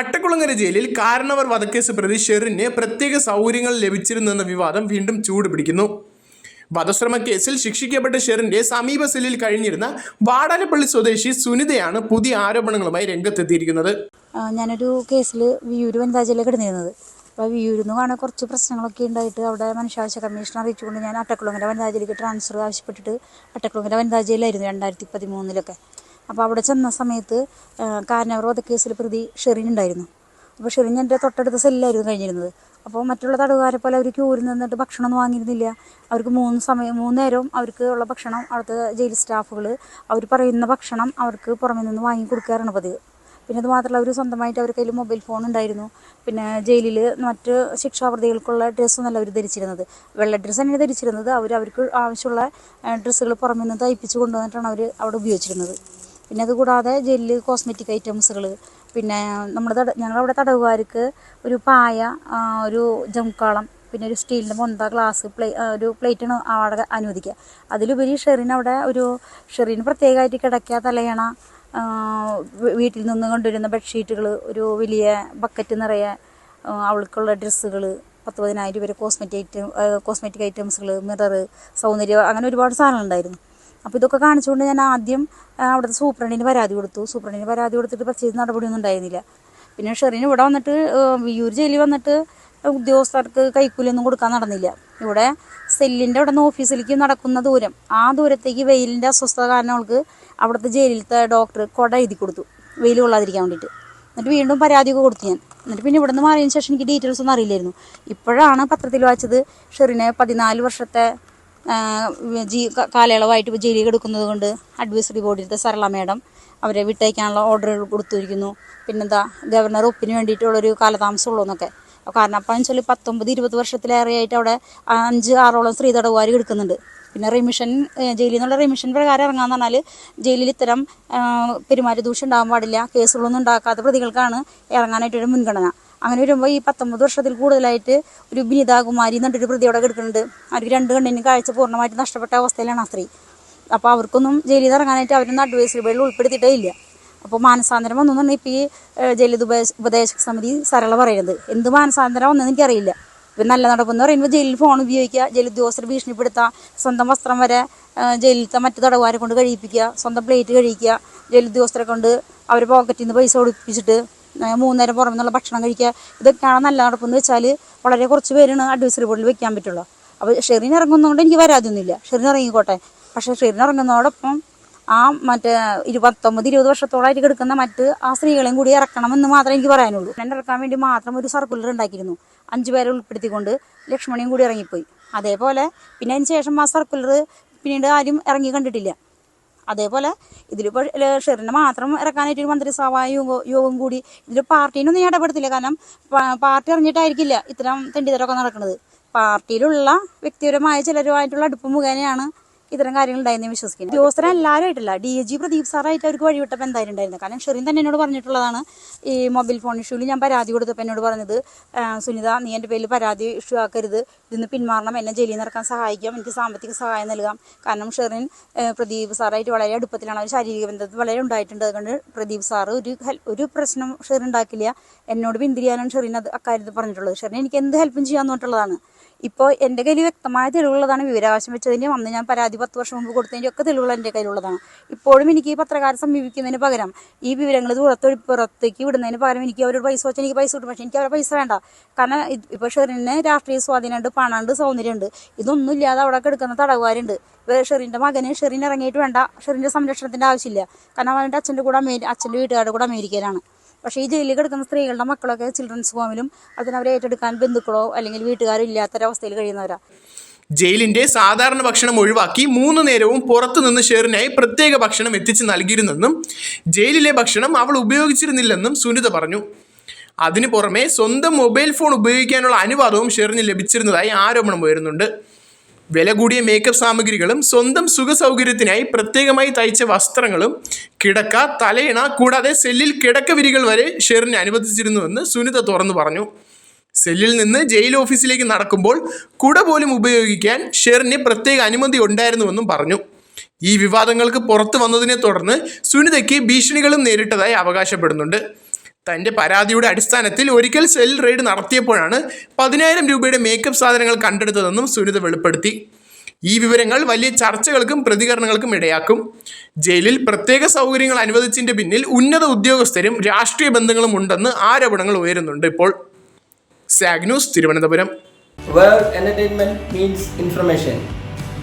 അട്ടക്കുളങ്ങര ജയിലിൽ കാരണവർ വധക്കേസ് പ്രതി ഷെറിന് പ്രത്യേക സൗകര്യങ്ങൾ ലഭിച്ചിരുന്നെന്ന വിവാദം വീണ്ടും ചൂടുപിടിക്കുന്നു. വധശ്രമ കേസിൽ ശിക്ഷിക്കപ്പെട്ട ഷെറിന്റെ സമീപ സെല്ലിൽ കഴിഞ്ഞിരുന്ന വാടാനപ്പള്ളി സ്വദേശി സുനിതയാണ് പുതിയ ആരോപണങ്ങളുമായി രംഗത്തെത്തിയിരിക്കുന്നത്. ഞാനൊരു കേസിൽ വിയൂർ വനിതാ ജയിലിൽ കിടന്നിരുന്നത്. അപ്പോൾ വിയൂരിൽ നിന്ന് കാണാൻ കുറച്ച് പ്രശ്നങ്ങളൊക്കെ ഉണ്ടായിട്ട് അവിടെ മനുഷ്യാവകാശ കമ്മീഷൻ അറിയിച്ചുകൊണ്ട് ഞാൻ അട്ടക്കുളങ്ങര വനിതാ ജയിലിലേക്ക് ട്രാൻസ്ഫർ ആവശ്യപ്പെട്ടിട്ട് അട്ടക്കുളങ്ങര വനിതാ ജയിലായിരുന്നു രണ്ടായിരത്തി പതിമൂന്നിലൊക്കെ. അപ്പോൾ അവിടെ ചെന്ന സമയത്ത് കാരണവർ വധക്കേസിൽ പ്രതി ഷെറിൻ ഉണ്ടായിരുന്നു അപ്പോൾ ഷെറിൻ എന്റെ തൊട്ടടുത്ത സെല്ലായിരുന്നു കഴിഞ്ഞിരുന്നത്. അപ്പോൾ മറ്റുള്ള തടവുകാരെ പോലെ അവർ ക്യൂരിൽ നിന്നിട്ട് ഭക്ഷണമൊന്നും വാങ്ങിയിരുന്നില്ല. അവർക്ക് മൂന്ന് സമയം മൂന്ന് നേരവും അവർക്ക് ഉള്ള ഭക്ഷണം അവിടുത്തെ ജയിൽ സ്റ്റാഫുകൾ അവർ പറയുന്ന ഭക്ഷണം അവർക്ക് പുറമെ നിന്ന് വാങ്ങി കൊടുക്കാറാണ് പതിവ്. പിന്നെ അതുമാത്രമല്ല അവർ സ്വന്തമായിട്ട് അവരുടെ കയ്യിൽ മൊബൈൽ ഫോൺ ഉണ്ടായിരുന്നു. പിന്നെ ജയിലിൽ മറ്റ് ശിക്ഷാപ്രതികൾക്കുള്ള ഡ്രസ്സൊന്നല്ല അവർ ധരിച്ചിരുന്നത്. വെള്ള ഡ്രസ്സ് തന്നെയാണ് ധരിച്ചിരുന്നത്. അവർ അവർക്ക് ആവശ്യമുള്ള ഡ്രസ്സുകൾ പുറമെ നിന്ന് തയ്പ്പിച്ച് കൊണ്ടുവന്നിട്ടാണ് അവർ അവിടെ ഉപയോഗിച്ചിരുന്നത്. പിന്നെ അതുകൂടാതെ ജെല്ല് കോസ്മെറ്റിക് ഐറ്റംസുകൾ പിന്നെ നമ്മുടെ തട ഞങ്ങളവിടെ തടവുകാർക്ക് ഒരു പായ ഒരു ജംകാളം പിന്നെ ഒരു സ്റ്റീലിന്റെ മൊന്ത ഗ്ലാസ് പ്ലേ ഒരു പ്ലേറ്റാണ് അവിടെ അനുവദിക്കുക അതിലുപരി ഷെറിൻ അവിടെ ഒരു ഷെറിന് പ്രത്യേകമായിട്ട് കിടക്കുക തലയണ വീട്ടിൽ നിന്ന് കൊണ്ടുവരുന്ന ബെഡ്ഷീറ്റുകൾ ഒരു വലിയ ബക്കറ്റ് നിറയെ അവൾക്കുള്ള ഡ്രസ്സുകൾ പത്ത് പതിനായിരം രൂപ കോസ്മെറ്റിക് ഐറ്റം കോസ്മെറ്റിക് ഐറ്റംസുകൾ മിറർ സൗന്ദര്യം അങ്ങനെ ഒരുപാട് സാധനങ്ങളുണ്ടായിരുന്നു. അപ്പോൾ ഇതൊക്കെ കാണിച്ചുകൊണ്ട് ഞാൻ ആദ്യം അവിടുത്തെ സൂപ്രണ്ടിന് പരാതി കൊടുത്തു. സൂപ്രണ്ടിന് പരാതി കൊടുത്തിട്ട് പ്രത്യേകിച്ച് നടപടിയൊന്നും ഉണ്ടായിരുന്നില്ല. പിന്നെ ഷെറിന് ഇവിടെ വന്നിട്ട് വിയൂർ ജയിലിൽ വന്നിട്ട് ഉദ്യോഗസ്ഥർക്ക് കൈക്കൂലിയൊന്നും കൊടുക്കാൻ നടന്നില്ല. ഇവിടെ സെല്ലിന്റെ അവിടെ നിന്ന് ഓഫീസിലേക്ക് നടക്കുന്ന ദൂരം ആ ദൂരത്തേക്ക് വെയിലിന്റെ അസ്വസ്ഥത കാരണം അവൾക്ക് അവിടുത്തെ ജയിലിലത്തെ ഡോക്ടർ കൊട എഴുതി കൊടുത്തു വെയിൽ കൊള്ളാതിരിക്കാൻ വേണ്ടിയിട്ട്. എന്നിട്ട് വീണ്ടും പരാതിയൊക്കെ കൊടുത്തു ഞാൻ. എന്നിട്ട് പിന്നെ ഇവിടെ നിന്ന് മാറിയതിന് ശേഷം എനിക്ക് ഡീറ്റെയിൽസ് ഒന്നും അറിയില്ലായിരുന്നു. ഇപ്പോഴാണ് പത്രത്തിൽ വായിച്ചത് ഷെറിനെ പതിനാല് വർഷത്തെ ജീ കാലയളവായിട്ട് ജയിലിൽ കിടക്കുന്നത് കൊണ്ട് അഡ്വൈസറി ബോർഡിലത്തെ സരള മേഡം അവരെ വിട്ടയക്കാനുള്ള ഓർഡറുകൾ കൊടുത്തിരിക്കുന്നു. പിന്നെന്താ ഗവർണർ ഒപ്പിന് വേണ്ടിയിട്ടുള്ളൊരു കാലതാമസമുള്ളൂ എന്നൊക്കെ കാരണം അപ്പം ചൊല്ലി പത്തൊമ്പത് ഇരുപത് വർഷത്തിലേറെയായിട്ട് അവിടെ അഞ്ച് ആറോളം സ്ത്രീ തടവുകാർ കിടക്കുന്നുണ്ട്. പിന്നെ റിമിഷൻ ജയിലിൽ നിന്നുള്ള റിമിഷൻ പ്രകാരം ഇറങ്ങാന്ന് പറഞ്ഞാൽ ജയിലിൽ ഇത്തരം പെരുമാറ്റ ദൂഷ്യം ഉണ്ടാകാൻ പാടില്ല കേസുകളൊന്നും ഉണ്ടാക്കാത്ത പ്രതികൾക്കാണ് ഇറങ്ങാനായിട്ടൊരു മുൻഗണന. അങ്ങനെ വരുമ്പോൾ ഈ പത്തൊമ്പത് വർഷത്തിൽ കൂടുതലായിട്ട് ഒരു ബിനിതാകുമാരി എന്നിട്ടൊരു പ്രതി അവിടെ കിടക്കുന്നുണ്ട്. അവർക്ക് രണ്ട് കണ്ണിന് കാഴ്ച പൂർണമായിട്ട് നഷ്ടപ്പെട്ട അവസ്ഥയിലാണ് ആ സ്ത്രീ. അപ്പോൾ അവർക്കൊന്നും ജയിലിൽ ഇറങ്ങാനായിട്ട് അവരൊന്നും അഡ്വൈസറി ബോർഡിൽ ഉൾപ്പെടുത്തിയിട്ടേ ഇല്ല. അപ്പോൾ മാനസാന്തരം വന്നു എന്ന് ഇപ്പോൾ ഈ ജയിലിത് ഉപദേശക സമിതി സരള പറയുന്നത്. എന്ത് മാനസാന്തരം വന്നെന്ന് എനിക്കറിയില്ല. ഇപ്പം നല്ല നടപ്പെന്ന് പറയുമ്പോൾ ജയിലിൽ ഫോൺ ഉപയോഗിക്കുക ജയിൽ ഉദ്യോഗസ്ഥർ ഭീഷണിപ്പെടുത്തുക സ്വന്തം വസ്ത്രം വരെ ജയിലിലത്തെ മറ്റു തടവുകാരെ കൊണ്ട് കഴിയിപ്പിക്കുക സ്വന്തം പ്ലേറ്റ് കഴിക്കുക ജയിൽ ഉദ്യോഗസ്ഥരെ കൊണ്ട് അവർ പോക്കറ്റിൽ നിന്ന് പൈസ കൊടുപ്പിച്ചിട്ട് ഏഹ്, മൂന്നേരം പുറമെ നിന്നുള്ള ഭക്ഷണം കഴിക്കുക. ഇതൊക്കെയാണ് നല്ല നടപ്പെന്ന് വെച്ചാൽ വളരെ കുറച്ച് പേരാണ് അഡ്വൈസറി ബോർഡിൽ വെക്കാൻ പറ്റുള്ളൂ. അപ്പോൾ ഷെറിന് ഇറങ്ങുന്നതുകൊണ്ട് എനിക്ക് വരാതൊന്നുമില്ല ഷെറിന് ഇറങ്ങിക്കോട്ടെ. പക്ഷേ ഷെറിന് ഇറങ്ങുന്നതോടൊപ്പം ആ മറ്റേ ഇരു പത്തൊമ്പത് ഇരുപത് വർഷത്തോളമായിട്ട് കിടക്കുന്ന മറ്റ് ആ സ്ത്രീകളെയും കൂടി ഇറക്കണമെന്ന് മാത്രമേ എനിക്ക് പറയാനുള്ളൂ. എന്നെ ഇറക്കാൻ വേണ്ടി മാത്രം ഒരു സർക്കുലർ ഉണ്ടാക്കിയിരുന്നു. അഞ്ചു പേരെ ഉൾപ്പെടുത്തിക്കൊണ്ട് ലക്ഷ്മണിയും കൂടി ഇറങ്ങിപ്പോയി. അതേപോലെ പിന്നെ അതിന് ശേഷം ആ സർക്കുലർ പിന്നീട് ആരും ഇറങ്ങി കണ്ടിട്ടില്ല. അതേപോലെ ഇതിലിപ്പോൾ ഷെറിനെ മാത്രം ഇറക്കാനായിട്ട് ഒരു മന്ത്രിസഭാ യോഗം കൂടി ഇതിൽ പാർട്ടീനൊന്നും ഞാൻ ഇടപെടുത്തില്ല. കാരണം പാർട്ടി അറിഞ്ഞിട്ടായിരിക്കില്ല ഇത്തരം തെണ്ടിത്തരമൊക്കെ നടക്കുന്നത് പാർട്ടിയിലുള്ള വ്യക്തിപരമായ ചിലരുമായിട്ടുള്ള അടുപ്പ് മുഖേനയാണ് ഇത്തരം കാര്യങ്ങൾ ഉണ്ടായെന്ന് വിശ്വസിക്കുന്നു. ഉദ്യോഗസ്ഥരെ എല്ലാവരും ആയിട്ടില്ല. ഡി ജി പ്രദീപ് സാറായിട്ട് അവർക്ക് വഴിവിട്ടപ്പോൾ എന്തായാലും ഉണ്ടായിരുന്നു. കാരണം ഷെറിൻ തന്നെ എന്നോട് പറഞ്ഞിട്ടുള്ളതാണ് ഈ മൊബൈൽ ഫോൺ ഇഷ്യൂവിൽ ഞാൻ പരാതി കൊടുത്തപ്പോൾ എന്നോട് പറഞ്ഞത് സുനിത നീ എന്റെ പേരിൽ പരാതി ഇഷ്യൂ ആക്കരുത്. ഇതിന്ന് പിന്മാറണം. എന്നെ ജയിലിൽ നിന്ന് സഹായിക്കാം. എനിക്ക് സാമ്പത്തിക സഹായം നൽകാം. കാരണം ഷെറിൻ പ്രദീപ് സാറായിട്ട് വളരെ അടുപ്പത്തിലാണ് അവർ ശാരീരിക ബന്ധത്തിൽ വളരെ ഉണ്ടായിട്ടുണ്ട്. അതുകൊണ്ട് പ്രദീപ് സാറ് ഒരു ഒരു പ്രശ്നം ഷെറിൻ ഉണ്ടാക്കില്ല. എന്നോട് പിന്തിരിയാനാണ് ഷെറിൻ അത് അക്കാര്യത്തിൽ പറഞ്ഞിട്ടുള്ളത്. ഷെറിൻ എനിക്ക് എന്ത് ഹെൽപ്പും ചെയ്യാമെന്ന് പറഞ്ഞിട്ടുള്ളതാണ് ഇപ്പോൾ എന്റെ കയ്യിൽ വ്യക്തമായ തെളിവുള്ളതാണ് വിവരാവകാശം വെച്ചതിന്റെ അന്ന് ഞാൻ പരാതി പത്ത് വർഷം മുമ്പ് കൊടുത്തതിന്റെ ഒക്കെ തെളിവുകൾ എന്റെ കയ്യിലുള്ളതാണ്. ഇപ്പോഴും എനിക്ക് ഈ പത്രക്കാരെ സമീപിക്കുന്നതിന് പകരം ഈ വിവരങ്ങൾ പുറത്ത് പുറത്തേക്ക് വിടുന്നതിന് പകരം എനിക്ക് അവരോട് പൈസ വെച്ചാൽ എനിക്ക് പൈസ കിട്ടും. പക്ഷേ എനിക്ക് അവരുടെ പൈസ വേണ്ട. കാരണം ഇപ്പോൾ ഷെറിന് രാഷ്ട്രീയ സ്വാധീനമുണ്ട് പണമുണ്ട് സൗന്ദര്യമുണ്ട്. ഇതൊന്നും ഇല്ലാതെ അവിടെ കിടക്കുന്ന തടവുകാരുണ്ട്. ഷെറിന്റെ മകന് ഷെറിൻ ഇറങ്ങിയിട്ട് വേണ്ട ഷെറിന്റെ സംരക്ഷണത്തിന്റെ ആവശ്യമില്ല. കാരണം അവന്റെ അച്ഛന്റെ കൂടെ അമേരി അച്ഛന്റെ വീട്ടുകാരുടെ കൂടെ അമേരിക്കയിലാണ്. പക്ഷേ ഈ ജയിലിൽ കിടക്കുന്ന സ്ത്രീകളുടെ മക്കളൊക്കെ ചിൽഡ്രൻസ് ഹോമിലും അതിനവരെ ഏറ്റെടുക്കാൻ ബന്ധുക്കളോ അല്ലെങ്കിൽ വീട്ടുകാരോ ഇല്ലാത്തൊരവസ്ഥയിൽ കഴിയുന്നവരാ. ജയിലിന്റെ സാധാരണ ഭക്ഷണം ഒഴിവാക്കി മൂന്ന് നേരവും പുറത്തു നിന്ന് ഷെറിനായി പ്രത്യേക ഭക്ഷണം എത്തിച്ച് നൽകിയിരുന്നെന്നും ജയിലിലെ ഭക്ഷണം അവൾ ഉപയോഗിച്ചിരുന്നില്ലെന്നും സുനിത പറഞ്ഞു. അതിനു പുറമെ സ്വന്തം മൊബൈൽ ഫോൺ ഉപയോഗിക്കാനുള്ള അനുവാദവും ഷെറിന് ലഭിച്ചിരുന്നതായി ആരോപണം ഉയരുന്നുണ്ട് വില കൂടിയ മേക്കപ്പ് സാമഗ്രികളും സ്വന്തം സുഖ സൗകര്യത്തിനായി പ്രത്യേകമായി തയ്ച്ച വസ്ത്രങ്ങളും കിടക്ക തലയിണ കൂടാതെ സെല്ലിൽ കിടക്ക വിരികൾ വരെ ഷെറിന് അനുവദിച്ചിരുന്നുവെന്ന് സുനിത തുറന്നു പറഞ്ഞു. സെല്ലിൽ നിന്ന് ജയിൽ ഓഫീസിലേക്ക് നടക്കുമ്പോൾ കുട പോലും ഉപയോഗിക്കാൻ ഷെറിന് പ്രത്യേക അനുമതി ഉണ്ടായിരുന്നുവെന്നും പറഞ്ഞു. ഈ വിവാദങ്ങൾക്ക് പുറത്തു വന്നതിനെ തുടർന്ന് സുനിതയ്ക്ക് ഭീഷണികളും നേരിട്ടതായി അവകാശപ്പെടുന്നുണ്ട്. തന്റെ പരാതിയുടെ അടിസ്ഥാനത്തിൽ ഒരിക്കൽ സെൽ റെയ്ഡ് നടത്തിയപ്പോഴാണ് പതിനായിരം രൂപയുടെ മേക്കപ്പ് സാധനങ്ങൾ കണ്ടെടുത്തതെന്നും സുനിത വെളിപ്പെടുത്തി. ഈ വിവരങ്ങൾ വലിയ ചർച്ചകൾക്കും പ്രതികരണങ്ങൾക്കും ഇടയാക്കും. ജയിലിൽ പ്രത്യേക സൗകര്യങ്ങൾ അനുവദിച്ചതിന്റെ പിന്നിൽ ഉന്നത ഉദ്യോഗസ്ഥരും രാഷ്ട്രീയ ബന്ധങ്ങളും ഉണ്ടെന്ന് ആരോപണങ്ങൾ ഉയരുന്നുണ്ട് ഇപ്പോൾ. Sag News Thiruvananthapuram. World entertainment means information.